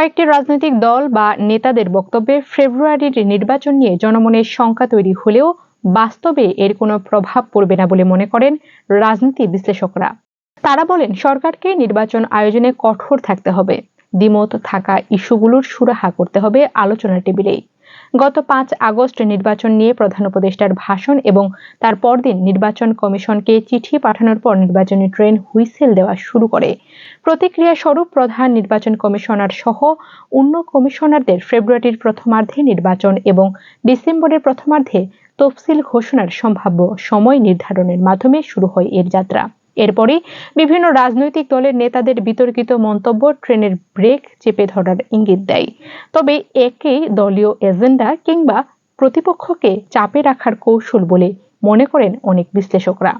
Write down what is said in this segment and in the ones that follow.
কয়েকটি রাজনৈতিক দল বা নেতাদের বক্তব্যে ফেব্রুয়ারির নির্বাচন নিয়ে জনমনের শঙ্কা তৈরি হলেও বাস্তবে এর কোনো প্রভাব পড়বে না বলে মনে করেন রাজনীতি বিশ্লেষকরা। তারা বলেন, সরকারকে নির্বাচন আয়োজনে কঠোর থাকতে হবে। দ্বিমত থাকা ইস্যুগুলোর সুরাহা করতে হবে আলোচনার টেবিলেই। গত পাঁচ আগস্ট নির্বাচন নিয়ে প্রধান উপদেষ্টার ভাষণ এবং তার পরদিন নির্বাচন কমিশনকে চিঠি পাঠানোর পর নির্বাচনী ট্রেন হুইসেল দেওয়া শুরু করে। প্রতিক্রিয়া স্বরূপ প্রধান নির্বাচন কমিশনার সহ অন্য কমিশনারদের ফেব্রুয়ারির প্রথমার্ধে নির্বাচন এবং ডিসেম্বরের প্রথমার্ধে তফসিল ঘোষণার সম্ভাব্য সময় নির্ধারণের মাধ্যমে শুরু হয় এর যাত্রা। এরপরে বিভিন্ন রাজনৈতিক দলের নেতাদের বিতর্কিত মন্তব্য ট্রেনের ব্রেক চেপে ধরার ইঙ্গিত দেয়। তবে একেই দলীয় এজেন্ডা কিংবা প্রতিপক্ষকে চাপে রাখার কৌশল বলে মনে করেন অনেক বিশ্লেষকরা।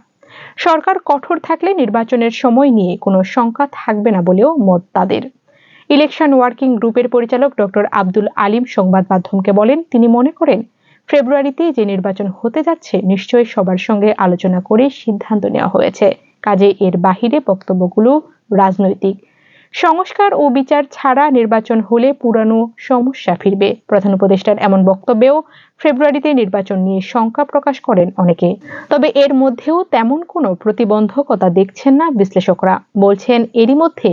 সরকার কঠোর থাকলে নির্বাচনের সময় নিয়ে কোনো শঙ্কা থাকবে না বলেও মত তাদের। ইলেকশন ওয়ার্কিং গ্রুপের পরিচালক ডক্টর আব্দুল আলিম সংবাদ মাধ্যমকে বলেন, তিনি মনে করেন ফেব্রুয়ারিতে যে নির্বাচন হতে যাচ্ছে নিশ্চয়ই সবার সঙ্গে আলোচনা করে সিদ্ধান্ত নেওয়া হয়েছে। কাজে এর বাহিরে বক্তব্যগুলো রাজনৈতিক। সংস্কার ও বিচার ছাড়া নির্বাচন হলে পুরানো সমস্যা ফিরবে। প্রধান উপদেষ্টার এমন বক্তব্যেও ফেব্রুয়ারিতে নির্বাচন নিয়ে শঙ্কা প্রকাশ করেন অনেকে। তবে এর মধ্যেও তেমন কোনো প্রতিবন্ধকতা দেখছেন না বিশ্লেষকরা। বলছেন, এরই মধ্যে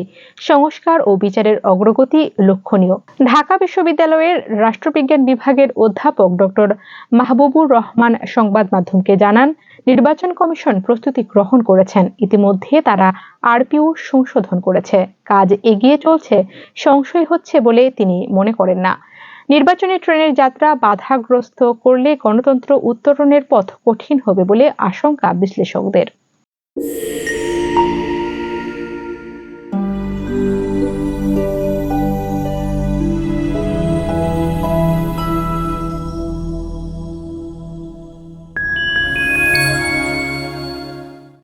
সংস্কার ও বিচারের অগ্রগতি লক্ষণীয়। ঢাকা বিশ্ববিদ্যালয়ের রাষ্ট্রবিজ্ঞান বিভাগের অধ্যাপক ডক্টর মাহবুবুর রহমান সংবাদ মাধ্যমকে জানান, নির্বাচন কমিশন প্রস্তুতি গ্রহণ করেছেন। ইতিমধ্যে তারা আরপিও সংশোধন করেছে। কাজ এগিয়ে চলছে, সংশয় হচ্ছে বলে তিনি মনে করেন না। নির্বাচনী ট্রেনের যাত্রা বাধাগ্রস্ত করলে গণতন্ত্র উত্তরণের পথ কঠিন হবে বলে আশঙ্কা বিশ্লেষকদের।